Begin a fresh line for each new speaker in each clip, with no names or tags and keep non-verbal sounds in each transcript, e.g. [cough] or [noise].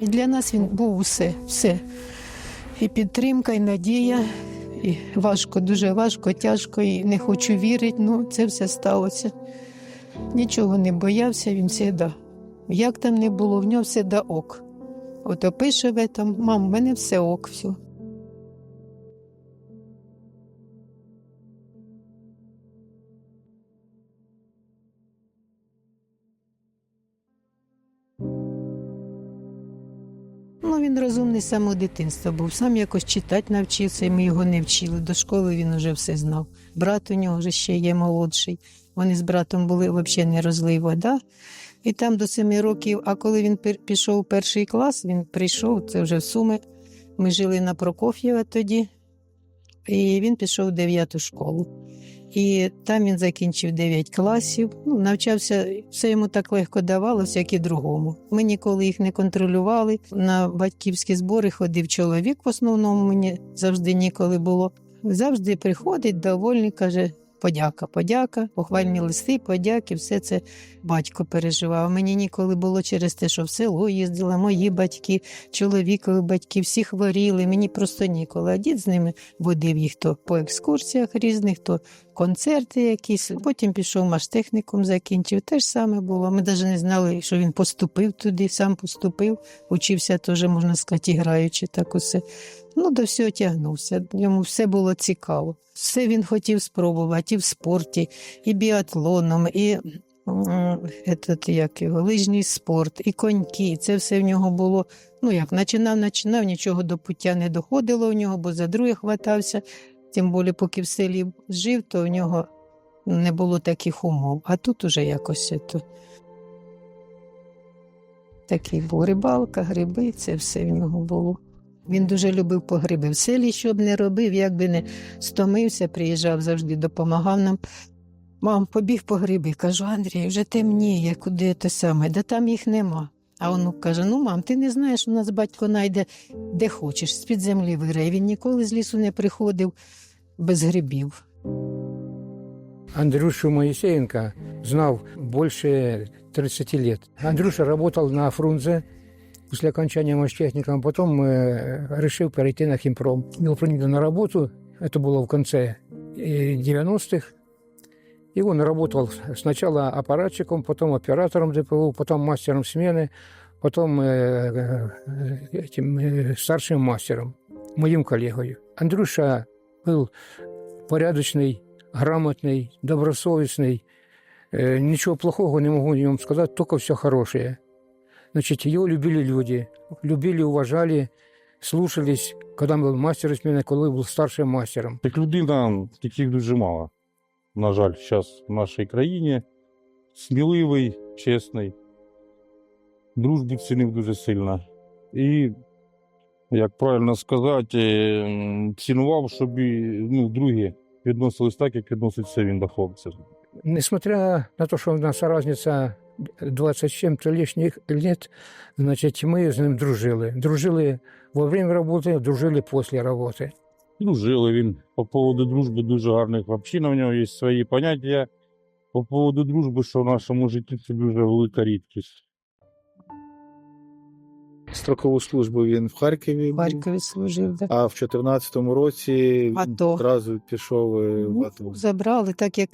І для нас він був усе, все. І підтримка, і надія. І важко, дуже важко, тяжко, і не хочу вірити. Ну, це все сталося. Нічого не боявся, він завжди. Як там не було, в нього все да ок. Ото пише в этом, мам, в мене все ок, все. Розумний з самого дитинства був. Сам якось читати навчився, і ми його не вчили. До школи він уже все знав. Брат у нього вже ще є молодший. Вони з братом були взагалі не розлий вода. І там до семи років, а коли він пішов у перший клас, він прийшов, це вже в Суми. Ми жили на Прокоф'єва тоді, і він пішов в дев'яту школу. І там він закінчив 9 класів. Ну, навчався, все йому так легко давалося, як і другому. Ми ніколи їх не контролювали. На батьківські збори ходив чоловік, в основному мені завжди ніколи було. Завжди приходить, довольний, каже. Подяка, подяка, похвальні листи, подяки, все це батько переживав. Мені ніколи було через те, що в село їздила, мої батьки, чоловікові батьки, всі хворіли. Мені просто ніколи. А дід з ними водив їх то по екскурсіях різних, то концерти якісь. Потім пішов маштехнікум, закінчив. Те ж саме було. Ми навіть не знали, що він поступив туди, сам поступив, учився теж, можна сказати, граючи так усе. Ну, до всього тягнувся. Йому все було цікаво. Все він хотів спробувати і в спорті, і біатлоном, і этот, як його, лижний спорт, і коньки. Це все в нього було. Ну як, починав, починав, нічого до пуття не доходило в нього, бо за друге хватався. Тим більше, поки в селі жив, то в нього не було таких умов. А тут уже якось то. Такий був рибалка, гриби, це все в нього було. Він дуже любив погриби. В селі, що б не робив, як би не стомився, приїжджав завжди, допомагав нам. Мам, побіг по гриби. Кажу, Андрій, вже темніє, куди те саме, да там їх нема. А онук каже: Ну, мам, ти не знаєш, у нас батько найде де хочеш, з-під землі вире. Він ніколи з лісу не приходив без грибів.
Андрюшу Моисеенко знал больше 30 лет. Андрюша работал на Фрунзе после окончания масштехником, потом э, решил перейти на химпром. Его приняли на работу, это было в конце э, 90-х. И он работал сначала аппаратчиком, потом оператором ДПУ, потом мастером смены, потом э, э, этим э, старшим мастером, моим коллегой. Андрюша был порядочный, грамотный, добросовестный. Э, Ничего плохого не могу о нем сказать, только все хорошее. Значит, его любили люди, любили, уважали, слушались, когда был мастер смены, коли був старшим мастером.
Як людина, таких дуже мало. На жаль, зараз в нашій країні. Сміливий, чесний, дружбу цінив дуже сильно. І, як правильно сказати, цінував, щоб ну, другі відносились так, як відноситься він до хлопців.
Несмотря на то, что у нас разница 20 с чем-то лишних лет, значит, мы с ним дружили. Дружили во время работы, дружили после работы.
Дружили він по поводу дружби дуже гарних. Взагалі в нього є свої поняття. По поводу дружби, що в нашому житті це дуже велика рідкість.
Строкову службу він в Харкові,
В
був,
Харкові служив. Да.
а в 2014 році
АТО.
одразу пішов е, в
Ну,
АТО.
Забрали, так як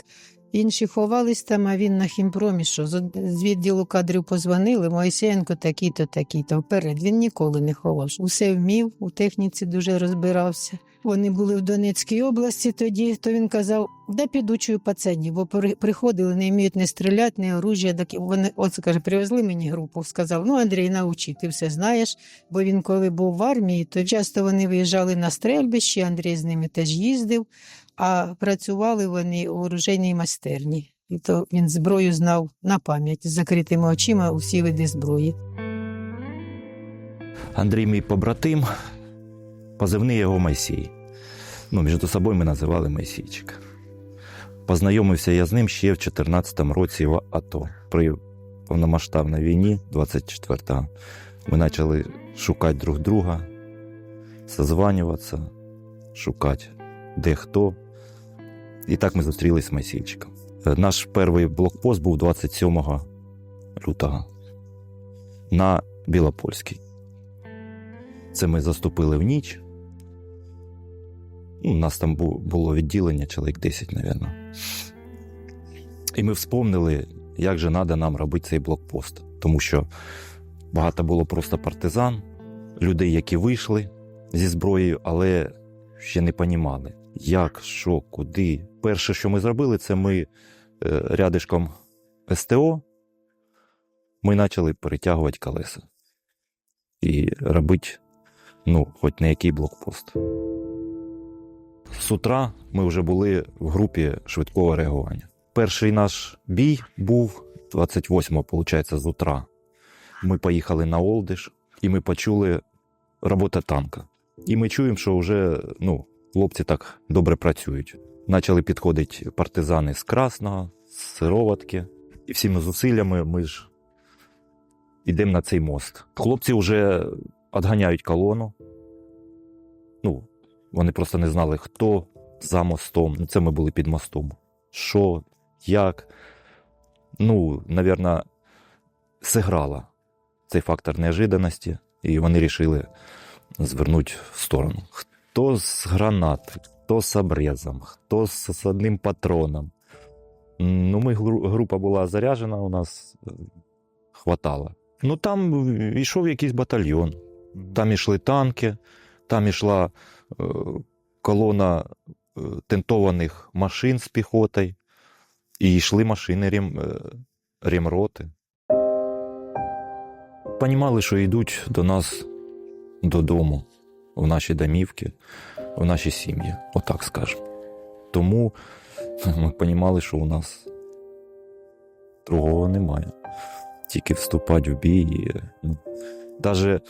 інші ховались там, а він на хімпромі, що з відділу кадрів позвонили, Моїсеєнко такий-то, такий-то вперед. Він ніколи не ховав. Усе вмів, у техніці дуже розбирався. Вони були в Донецькій області тоді, то він казав, де підучую пацанів, бо приходили, не вміють не стріляти, не оружия. Так вони, от каже, привезли мені групу. Сказав, ну Андрій, научи, ти все знаєш. Бо він, коли був в армії, то часто вони виїжджали на стрельбище, Андрій з ними теж їздив а працювали вони у оружейній майстерні. І то він зброю знав на пам'ять з закритими очима усі види зброї.
Андрій мій побратим, позивний його Майсій. Ну, між собою ми називали Майсійчик. Познайомився я з ним ще в 2014 році в АТО. При повномасштабній війні, 24-го, ми почали шукати друг друга, созванюватися, шукати де хто. І так ми зустрілися з Майсійчиком. Е, Наш перший блокпост був 27 лютого на Білопольській. Це ми заступили в ніч. Ну, У нас там було відділення, чоловік 10, мабуть. І ми вспомнили, як же треба нам робити цей блокпост. Тому що багато було просто партизан, людей, які вийшли зі зброєю, але ще не понімали, як, що, куди. Перше, що ми зробили, це ми е, рядишком СТО ми почали перетягувати колеса і робити, ну, хоч не який блокпост. З утра ми вже були в групі швидкого реагування. Перший наш бій був 28-го, виходить, з утра. Ми поїхали на Олдиш, і ми почули роботу танка. І ми чуємо, що вже ну, хлопці так добре працюють. Почали підходити партизани з Красного, з Сироватки. І всіми зусиллями ми ж йдемо на цей мост. Хлопці вже відганяють колону. Ну, вони просто не знали, хто за мостом. Ну, це ми були під мостом. Що, як. Ну, навірно, зіграла цей фактор неожиданності, і вони вирішили звернути в сторону. Хто з гранати, хто з обрезом, хто з, одним патроном. Ну, ми група була заряджена, у нас е, хватало. Ну там йшов якийсь батальйон. Там ішли танки, там ішла е, колона е, тентованих машин з піхотою, і йшли машини рем, е, ремроти. Понімали, що йдуть до нас додому, в наші домівки, в наші сім'ї, отак скажемо. Тому [laughs] ми розуміли, що у нас другого немає. Тільки вступати в бій і ну, навіть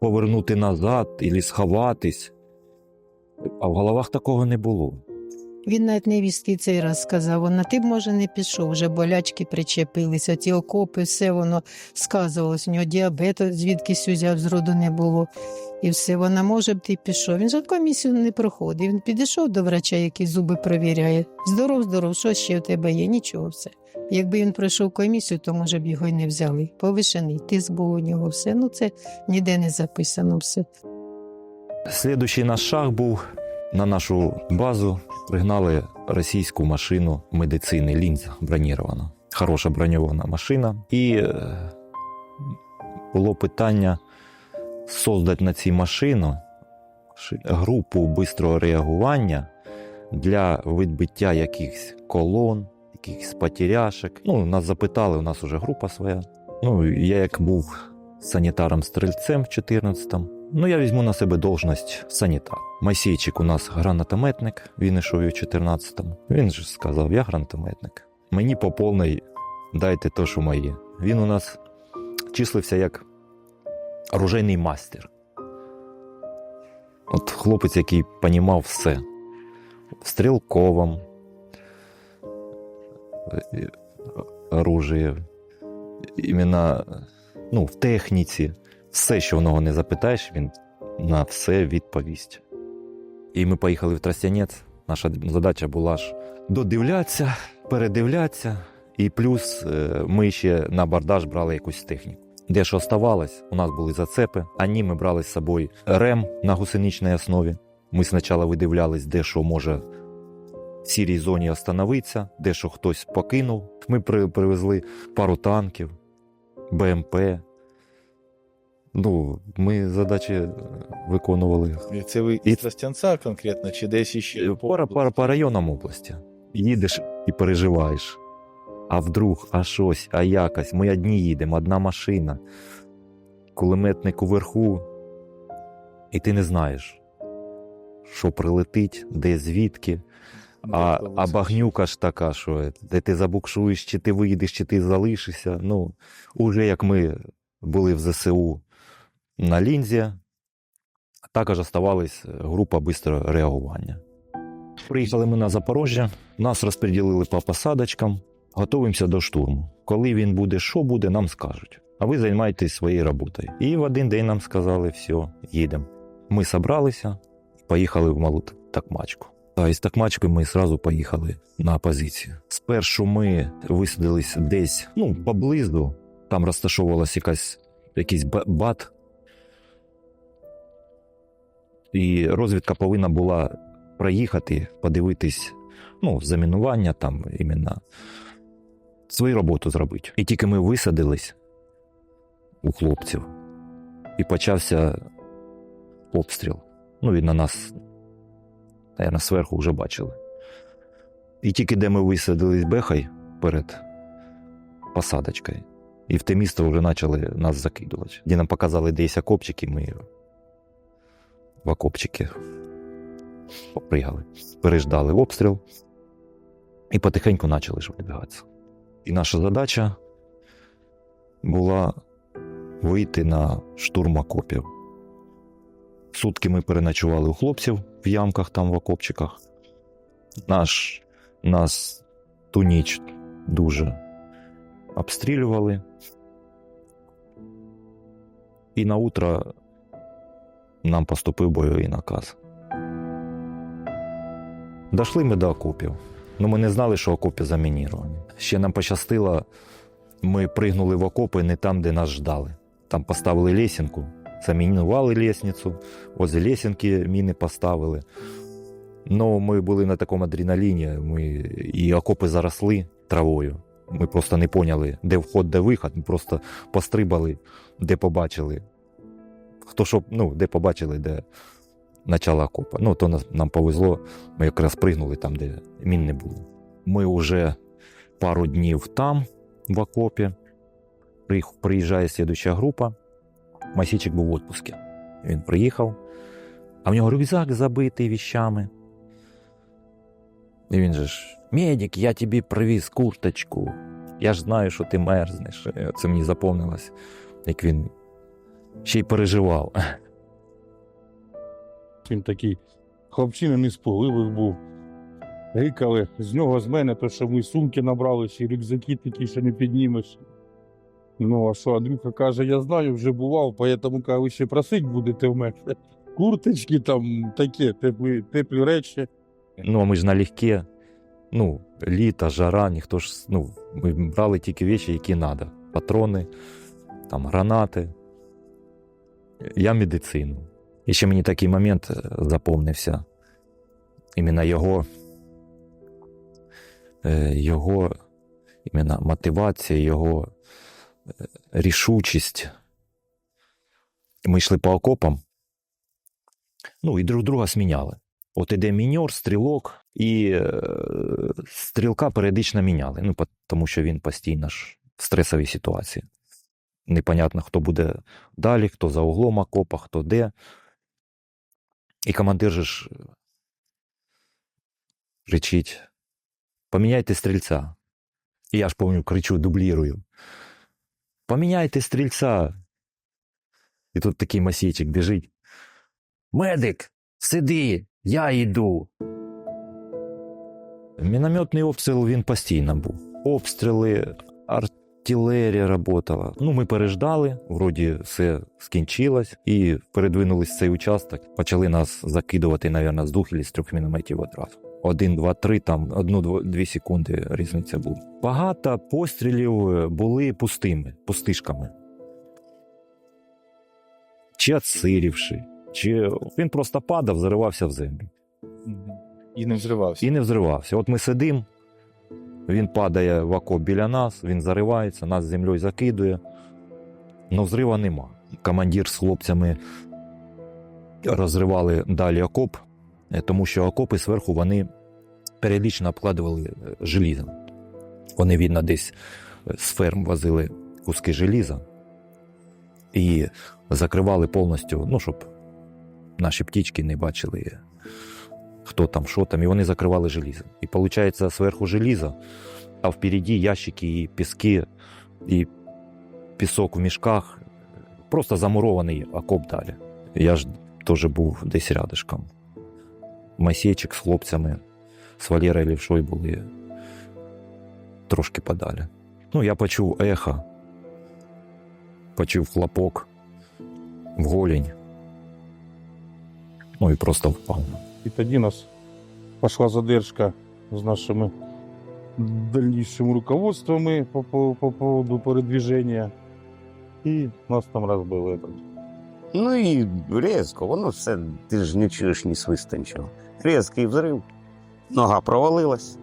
повернути назад і сховатись. А в головах такого не було.
Він навіть невістки цей раз сказав, вона ти б, може, не пішов, вже болячки причепилися, ті окопи, все воно сказувалось. У нього діабет, звідкись узяв, зроду не було. І все, вона може б ти пішов. Він же комісію не проходив. Він підійшов до врача, який зуби провіряє. Здоров, здоров, що ще в тебе є? Нічого все. Якби він пройшов комісію, то може б його й не взяли. Повишений тиск був у нього все. Ну це ніде не записано все.
Слідуючий наш шаг був на нашу базу. Пригнали російську машину медицини лінза бронірована. Хороша броньована машина. І е, було питання создати на цій машині групу бистрого реагування для відбиття якихось колон, якихось потеряшок. Ну, нас запитали, у нас вже група своя. Ну, я як був санітаром-стрільцем в 14-му, ну я візьму на себе должність санітар. Масійчик у нас гранатометник, він ішов і в 14-му. Він же сказав: я гранатометник. Мені по повній дайте то, що моє. Він у нас числився як оружейний мастер. От хлопець, який понімав все. Стрілковом е, оружие, іменно ну, в техніці. Все, що в нього не запитаєш, він на все відповість. І ми поїхали в Тростянець. Наша задача була ж додивлятися, передивлятися. І плюс е, ми ще на бардаж брали якусь техніку. Де що оставалось, у нас були зацепи, а ні, ми брали з собою рем на гусеничній основі. Ми спочатку видивлялись, де що може в сірій зоні остановитися, де що хтось покинув. Ми при, привезли пару танків, БМП. Ну, ми задачі виконували
І Це ви
І-
із Тростянця конкретно, чи десь іще?
по, по, по районам області. Їдеш і переживаєш. А вдруг, а щось, а якось. Ми одні їдемо, одна машина, кулеметник уверху, і ти не знаєш, що прилетить, де звідки. А, а багнюка ж така, що де ти забукшуєш, чи ти вийдеш, чи ти залишишся. Ну, уже як ми були в ЗСУ на лінзі, також оставалась група бистрого реагування. Приїхали ми на Запорожжя, нас розподілили по посадочкам, готуємося до штурму. Коли він буде, що буде, нам скажуть. А ви займайтесь своєю роботою. І в один день нам сказали: все, їдемо. Ми зібралися, поїхали в малу такмачку. А із такмачки ми одразу поїхали на позицію. Спершу ми висадились десь ну, поблизу, там розташовувалась якась, якийсь бат І розвідка повинна була проїхати, подивитись, ну, замінування там іменно свою роботу зробити. І тільки ми висадились у хлопців, і почався обстріл. Ну, він на нас, наверное, зверху вже бачили. І тільки де ми висадились бехай перед посадочкою, і в те місто вже почали нас закидувати. Де нам показали десь окопчики, ми в окопчики попригали, переждали обстріл і потихеньку почали ж вибігатися. І наша задача була вийти на штурм окопів. Сутки ми переночували у хлопців в ямках там в окопчиках. Наш, нас ту ніч дуже обстрілювали. І на утро нам поступив бойовий наказ. Дошли ми до окопів. Ну, ми не знали, що окопи замініровані. Ще нам пощастило, ми пригнули в окопи не там, де нас ждали. Там поставили лесінку, замінували лестницю, возле лесінки міни поставили. Ну, ми були на такому адреналіні, ми... і окопи заросли травою. Ми просто не поняли, де вход, де виход. Ми просто пострибали, де побачили. Хто що, ну, де побачили, де начало окопа. Ну, то нам повезло, ми якраз пригнули там, де мін не було. Ми вже пару днів там, в окопі. Приїжджає слідуча група. Масічик був в відпустці. Він приїхав, а в нього рюкзак забитий віщами. І він же ж: Медик, я тобі привіз курточку. Я ж знаю, що ти мерзнеш. Це мені запомнилось, як він ще й переживав. [laughs]
Він такий хлопчина неспогливий був. Гикали з нього, з мене, то що ми сумки набрали, ще рюкзаки такі, що не піднімеш. Ну, а що, Андрюха каже, я знаю, вже бував, поэтому каже, ви ще просить будете в мене. [laughs] Курточки там такі, теплі, теплі речі.
Ну, а ми ж налегке. Ну, літо, жара, ніхто ж. Ну, ми брали тільки речі, які треба. Патрони, там, гранати. Я медицину. І ще мені такий момент е, запомнився. Іменно його, е, його іменно мотивація, його рішучість. Ми йшли по окопам, ну і друг друга сміняли. От іде міньор, стрілок, і е, стрілка періодично міняли. Ну, тому що він постійно ж в стресовій ситуації. Непонятно, хто буде далі, хто за углом окопа, хто де. І командир же ж е, кричить: поміняйте стрільця. І я ж пам'ятаю, кричу, дублірую. Поміняйте стрільця. І тут такий масійчик біжить. Медик, сиди, я йду. Мінометний обстріл він постійно був. Обстріли, артилерія працювала. Ну, ми переждали, вроді все скінчилось, і передвинулись цей участок. Почали нас закидувати, мабуть, з двох або з трьох мінометів одразу. Один, два, три, там одну-дві секунди різниця була. Багато пострілів е, були пустими, пустишками. Чи отсирівши, чи він просто падав, заривався в землю
І не взривався.
і не взривався. От ми сидимо, він падає в окоп біля нас, він заривається, нас землею закидує. але взрива нема. Командир з хлопцями розривали далі окоп, тому що окопи зверху вони періодично обкладували е, желізом. Вони, видно, десь е, з ферм возили куски желіза і закривали повністю, ну, щоб наші птічки не бачили хто там, що там, і вони закривали желізом. І виходить, зверху желізо, а впереді ящики і піски, і пісок в мішках. Просто замурований окоп далі. Я ж теж був десь рядышком. Масейчик з хлопцями, з Валерою Лівшою були трошки подалі. Ну, я почув ехо, почув хлопок в голінь. Ну і просто впав.
І тоді нас пішла задержка з нашими дальнішими руководствами по, по, по поводу передвіження. І нас там розбили.
Ну і різко, воно все, ти ж не чуєш ні свиста, нічого. Різкий взрив, нога провалилась.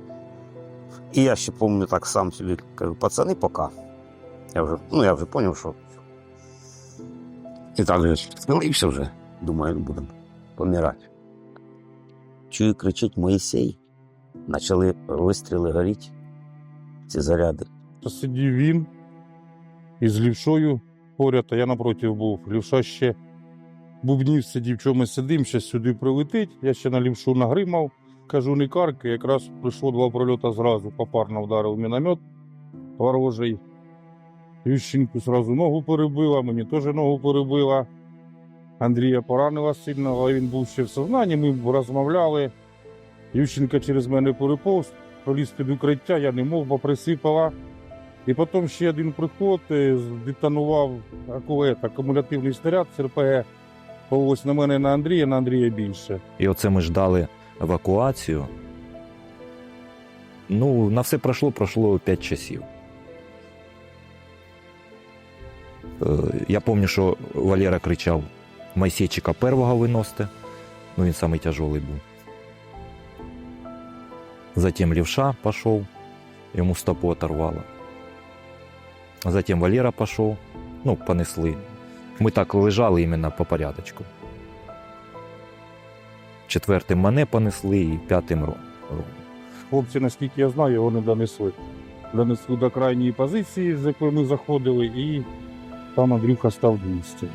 І я ще пам'ятаю так сам собі кажу, пацани, пока. Я вже, ну я вже зрозумів, що. І так же спилився вже. Думаю, ну, будемо помирати. Чую, кричить Моїсей. Почали вистріли горіти, ці заряди.
То сидів він із лівшою поряд, а я напроти був. Лівша ще бубнів сидів, чого ми сидимо, ще сюди прилетить. Я ще на лівшу нагримав. Кажу, не карки, якраз прийшло два прольота зразу, попарно вдарив міномет ворожий. Ющенку зразу ногу перебила, мені теж ногу перебила. Андрія поранила сильно, але він був ще в сознанні, ми розмовляли. Ющенка через мене переповз, проліз під укриття, я не мов, бо присипала. І потім ще один приход е, детонував акулет, акумулятивний снаряд з РПГ. Ось на мене на Андрія, на Андрія більше.
І оце ми ждали евакуацію. Ну, на все пройшло, пройшло 5 часів. Е, Я пам'ятаю, що Валера кричав: Майсейчика первого виносите. Ну, він самий тяжелий був. Затем левша пошел, ему стопу оторвало. Затем Валера пошел, ну, понесли. Ми так лежали іменно по порядочку. Четвертим мене понесли і п'ятим Ро-
Хлопці, наскільки я знаю, не донесли. Донесли до крайньої позиції, з якої ми заходили, і там Андрюха став 200.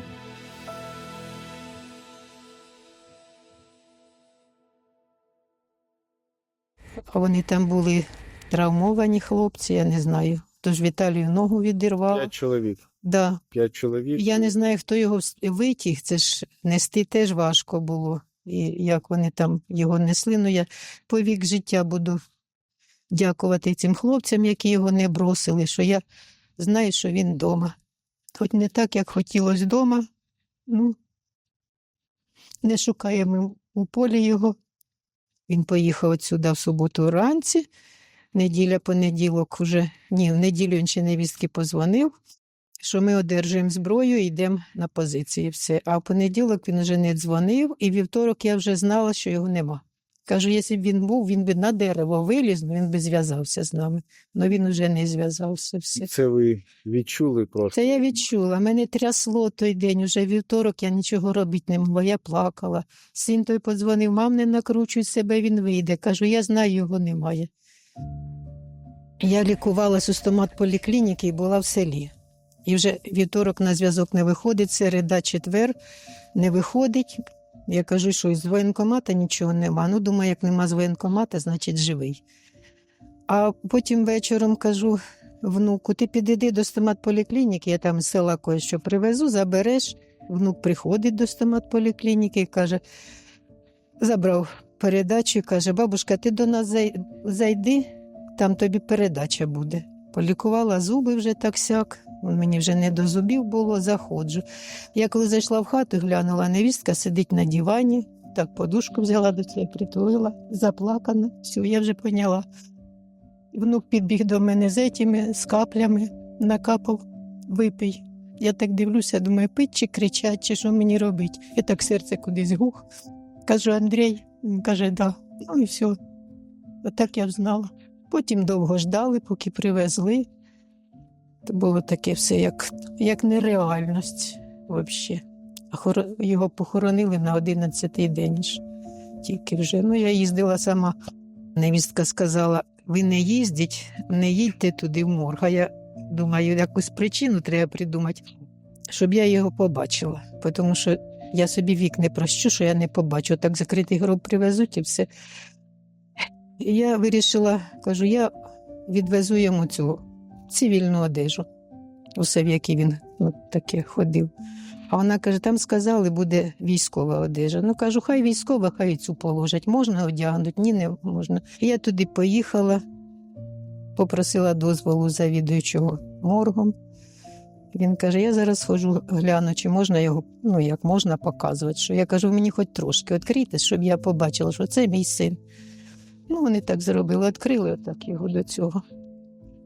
Вони там були травмовані хлопці, я не знаю. Тож Віталію ногу відірвав.
П'ять чоловік.
Да.
П'ять чоловік.
Я не знаю, хто його витяг. Це ж нести теж важко було. І як вони там його несли. Ну, я по вік життя буду дякувати цим хлопцям, які його не бросили, що я знаю, що він вдома. Хоч не так, як хотілося вдома. Ну, не шукаємо у полі його. Він поїхав отсюди в суботу вранці. Неділя, понеділок уже, ні, в неділю він ще невістки позвонив що ми одержуємо зброю і йдемо на позиції. Все. А в понеділок він вже не дзвонив, і вівторок я вже знала, що його нема. Кажу, якщо б він був, він би на дерево виліз, ну, він би зв'язався з нами. Але він вже не зв'язався. Все.
Це ви відчули просто.
Це я відчула. Мене трясло той день, уже вівторок я нічого робити не могла, я плакала. Син той подзвонив, мам, не накручуй себе, він вийде. Кажу, я знаю, його немає. Я лікувалась у стомат поліклініки і була в селі. І вже вівторок на зв'язок не виходить, середа, четвер не виходить. Я кажу, що з воєнкомата нічого нема. Ну, думаю, як нема з воєнкомата, значить живий. А потім вечором кажу внуку, ти підійди до стоматполіклініки, я там з села кое-що привезу, забереш. Внук приходить до стоматполіклініки і каже, забрав передачу і каже, бабушка, ти до нас зайди, там тобі передача буде. Полікувала зуби вже так сяк. Мені вже не до зубів було, заходжу. Я коли зайшла в хату, глянула, невістка сидить на дивані, так подушку взяла до цієї, притулила, заплакана. Все, я вже поняла. Внук підбіг до мене з етіми, з каплями, накапав, випий. Я так дивлюся, думаю, пить чи кричать, чи що мені робить. І так серце кудись гух. Кажу, Андрій, він каже, да. Ну і все. Отак я знала. Потім довго ждали, поки привезли. То було таке все як, як нереальність взагалі. А його похоронили на 11-й день. Тільки вже. Ну, я їздила сама. Невістка сказала: ви не їздіть, не їдьте туди в морг. А я думаю, якусь причину треба придумати, щоб я його побачила. Тому що я собі вік не прощу, що я не побачу. Так закритий гроб привезуть і все. І я вирішила, кажу, я відвезу йому цю цивільну одежу, усе в якій він ну, таке ходив. А вона каже: там сказали, буде військова одежа. Ну кажу, хай військова, хай цю положать. Можна одягнути? Ні, не можна. Я туди поїхала, попросила дозволу завідуючого моргом. Він каже: я зараз схожу, гляну, чи можна його, ну як можна показувати. Що я кажу, мені хоч трошки відкрийте, щоб я побачила, що це мій син. Ну, вони так зробили, відкрили отак його до цього.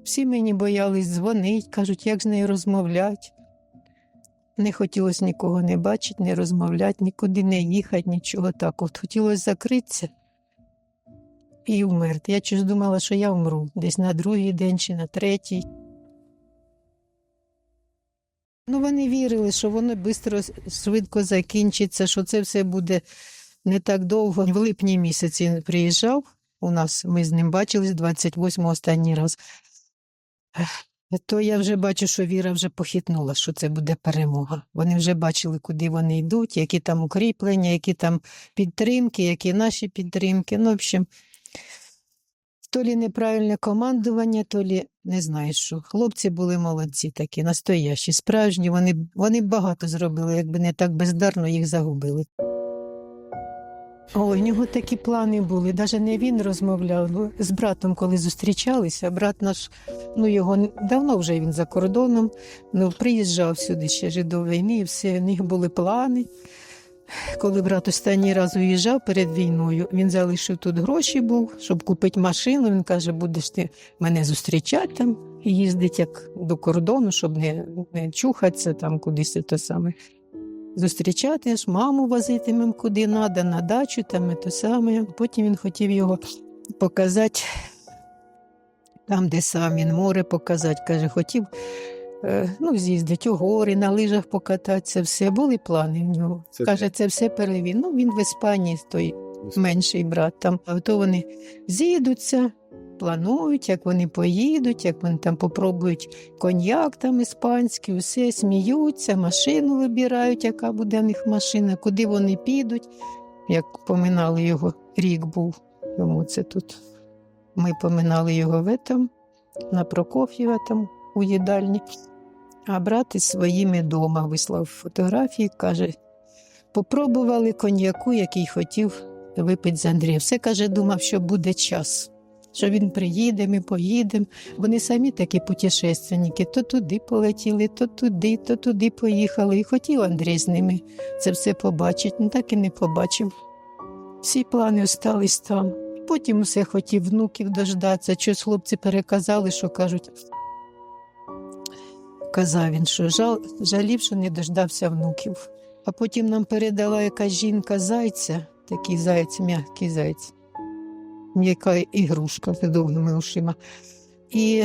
Всі мені боялись дзвонити, кажуть, як з нею розмовляти. Не хотілося нікого не бачити, не розмовляти, нікуди не їхати, нічого так. От хотілося закритися і вмерти. Я щось думала, що я вмру десь на другий день чи на третій. Ну, вони вірили, що воно швидко, швидко закінчиться, що це все буде не так довго. В липні місяці приїжджав у нас, ми з ним бачились 28 останній раз. То я вже бачу, що Віра вже похитнула, що це буде перемога. Вони вже бачили, куди вони йдуть, які там укріплення, які там підтримки, які наші підтримки. Ну, в общем, то лі неправильне командування, то лі не знаю що. Хлопці були молодці такі, настоящі, справжні. Вони, вони багато зробили, якби не так бездарно їх загубили. Ой, у нього такі плани були. Навіть не він розмовляв. Ну, з братом, коли зустрічалися, брат наш, ну його давно вже він за кордоном, ну приїжджав сюди ще до війни, і все, у них були плани. Коли брат останній раз уїжджав перед війною, він залишив тут гроші був, щоб купити машину. Він каже, будеш ти мене зустрічати там і їздити як до кордону, щоб не, не чухатися там кудись то саме. Зустрічати ж, маму возитимем куди треба, на дачу там і то саме. Потім він хотів його показати там, де сам він море показати. Каже, хотів ну, з'їздити у гори, на лижах покататися, все. Були плани в нього.
Це
Каже, це все перевін. Ну, він в Іспанії, той менший брат там. А то вони з'їдуться, планують, як вони поїдуть, як вони там попробують коньяк там іспанський, все сміються, машину вибирають, яка буде в них машина, куди вони підуть. Як поминали його, рік був йому це тут. Ми поминали його в этом, на Прокоф'єва там у їдальні. А брат із своїми дома вислав фотографії, каже, попробували коньяку, який хотів випити з Андрія. Все каже, думав, що буде час, що він приїде, ми поїдемо. Вони самі такі путешественники, то туди полетіли, то туди, то туди поїхали. І хотів Андрій з ними це все побачити, ну так і не побачив. Всі плани остались там. Потім усе хотів внуків дождатися. Щось хлопці переказали, що кажуть. Казав він, що жал, жалів, що не дождався внуків. А потім нам передала якась жінка зайця, такий заяць, м'який заяць, м'яка ігрушка з довгими ушима. І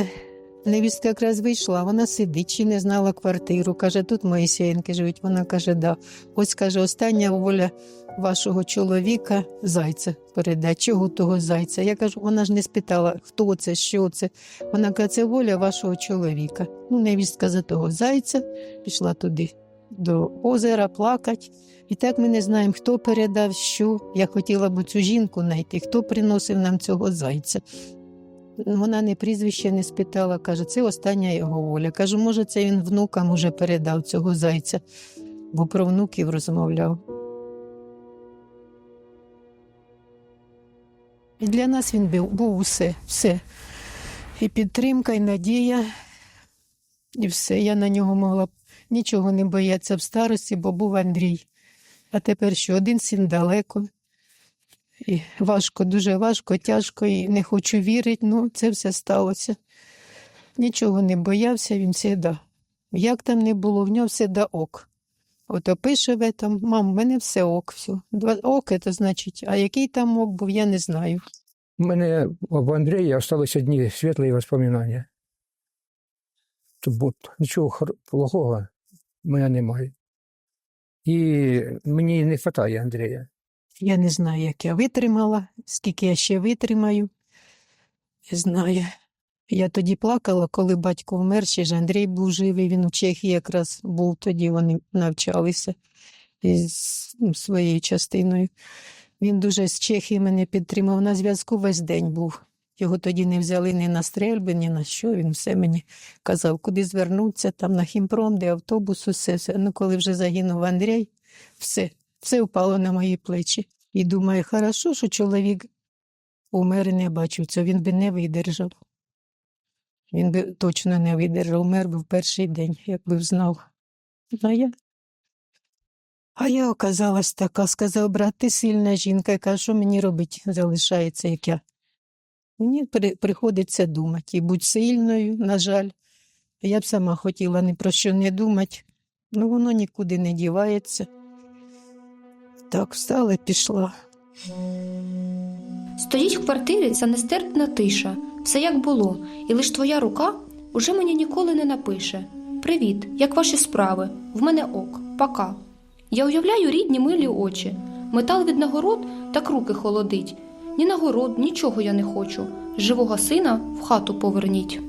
невістка якраз вийшла, вона сидить, чи не знала квартиру. Каже, тут Моїсеєнки живуть. Вона каже, да. Ось каже, остання воля вашого чоловіка зайця передати. Чого того зайця? Я кажу, вона ж не спитала, хто це, що це. Вона каже, це воля вашого чоловіка. Ну, невістка за того зайця пішла туди до озера плакати. І так ми не знаємо, хто передав, що. Я хотіла б цю жінку знайти, хто приносив нам цього зайця. Вона не прізвище не спитала, каже, це остання його воля. Кажу, може, це він внукам уже передав цього зайця, бо про внуків розмовляв. І для нас він був, був усе, все. І підтримка, і надія, і все. Я на нього могла б нічого не боятися в старості, бо був Андрій. А тепер що один син далеко. І важко, дуже важко, тяжко, і не хочу вірити, ну це все сталося. Нічого не боявся, він завжди. Як там не було, в нього завжди ок. От опише в этом, мам, в мене все ок, все. Два ок, це значить, а який там ок був, я не знаю.
У мене в Андрії залишилися одні світлі воспоминання. Тобто нічого плохого в мене немає. І мені не вистачає Андрія.
Я не знаю, як я витримала, скільки я ще витримаю. Не знаю. Я тоді плакала, коли батько вмер, ще ж Андрій був живий, він у Чехії якраз був тоді, вони навчалися із ну, своєю частиною. Він дуже з Чехії мене підтримав. На зв'язку весь день був. Його тоді не взяли ні на стрельби, ні на що. Він все мені казав, куди звернутися, там на хімпром, де автобус, усе. все. Ну, коли вже загинув Андрій, все, все впало на мої плечі. І думаю, хорошо, що чоловік умер і не бачив цього, він би не видержав. Він би точно не видержав, умер би в перший день, якби знав. А я, а я оказалась така, сказав брат, ти сильна жінка, яка що мені робить, залишається, як я. Мені при, приходиться думати і будь сильною, на жаль. Я б сама хотіла ні про що не думати, Ну, воно нікуди не дівається. Так, встала, пішла.
Стоїть в квартирі ця нестерпна тиша, все як було, і лиш твоя рука уже мені ніколи не напише. Привіт, як ваші справи? В мене ок, пока. Я уявляю рідні милі очі. Метал від нагород так руки холодить. Ні нагород, нічого я не хочу. Живого сина в хату поверніть.